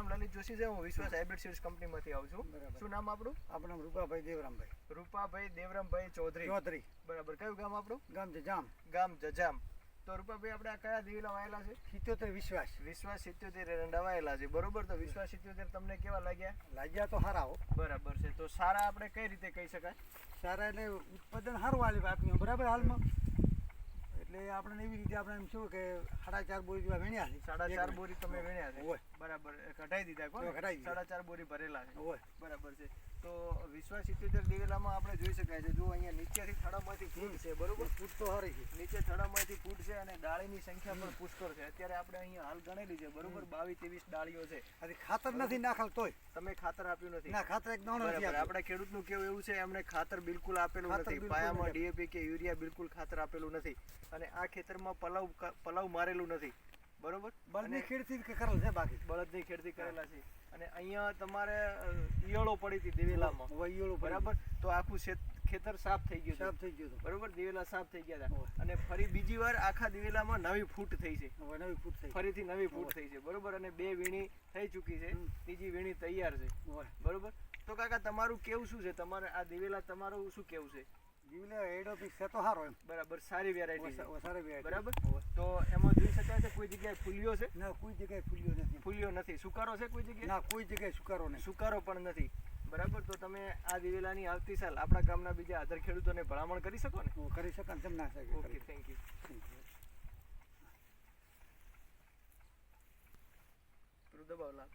નામ લલિત જોશી છે હું વિશ્વાસ હાઇબ્રિડ સીડ્સ કંપનીમાંથી આવું છું. બરાબર. શું નામ આપણું? આપણું નામ રૂપાભાઈ દેવરામભાઈ. રૂપાભાઈ દેવરામભાઈ ચૌધરી. ચૌધરી. બરાબર. કયું ગામ આપણું? ગામ જજામ. ગામ જજામ. તો રૂપાભાઈ આપણે આ કયા દિવેલા વાયેલા છે? સિત્યોતેર વિશ્વાસ. વિશ્વાસ સિત્યોતેર એરંડા વાયેલા છે. બરોબર? તો વિશ્વાસ સિત્યોતેર તમને કેવા લાગ્યા? લાગ્યા તો સારા હો. બરાબર છે. તો સારા આપણે કઈ રીતે કહી શકાય? સારા એટલે ઉત્પાદન સારું આલે આપની બરાબર હાલમાં? એટલે આપણે એવી રીતે આપણે એમ શું કે સાડા ચાર બોરી જેવા વેણ્યા છે. સાડા ચાર બોરી તમે વેણ્યા છે. બરાબર. કઢાઈ દીધા. સાડા ચાર બોરી ભરેલા છે. હોય. બરાબર છે. તો વિશ્વાસ સિત્યોતેર દિવેલામાં આપણે જોઈ શકાય છે. જો અહીંયા નીચેથી થડામાંથી ફૂટ છે બરોબર? ફૂટ તો સારી છે. નીચે થડામાંથી ફૂટ છે અને ડાળીની સંખ્યા પણ પુષ્કળ છે. અત્યારે આપણે અહીંયા હાલ ગણેલી છે બરોબર? બાવીસ ત્રેવીસ ડાળીઓ છે. હજી ખાતર નથી નાખેલ તોય. તમે ખાતર આપ્યું નથી. ના ખાતર એક દાણો નથી આપણે ખેડૂતનું કેવું એવું છે એમણે ખાતર બિલકુલ આપેલું નથી. પાયામાં ડીએપી કે યુરિયા બિલકુલ ખાતર આપેલું નથી. અને આ ખેતરમાં પલાવ પલાવ મારેલું નથી. બરોબર? બળદની ખેડથી કરેલ છે બાકી. બળદની ખેડતી કરેલા છે. અને અહીંયા તમારે ઈયળો પડી હતી દિવેલામાં. ઈયળો બરાબર? તો આખું ખેતર સાફ થઈ ગયું સાફ થઈ ગયું બરોબર? દિવેલા સાફ થઈ ગયા હતા. અને ફરી બીજી વાર આખા દિવેલામાં નવી ફૂટ થઈ છે. નવી ફૂટ થઈ. ફરીથી નવી ફૂટ થઈ છે. બરોબર? અને બે વીણી થઈ ચૂકી છે. ત્રીજી વીણી તૈયાર છે. બરોબર? તો કાકા તમારું કેવું શું છે? તમારે આ દિવેલા તમારું શું કેવું છે? જીવલે એડો પીસ છે તો સારો એમ. બરાબર સારી વેરાયટી છે. સારી variety. બરાબર? તો એમાં જોઈ શકાય છે કોઈ જગ્યાએ ફૂલિયો છે? ના કોઈ જગ્યાએ ફૂલ્યો નથી. ફૂલ્યો નથી. સુકારો છે કોઈ જગ્યાએ? ના કોઈ જગ્યાએ સુકારો નહીં સુકારો પણ નથી. બરાબર? તો તમે આ દિવેલાની આવતી સાલ આપણા ગામના બીજા આધાર ખેડૂતોને ભલામણ કરી શકો ને? કરી શકો ને તેમ ના શકે ઓકે થેન્ક યુ દબાવ લાલ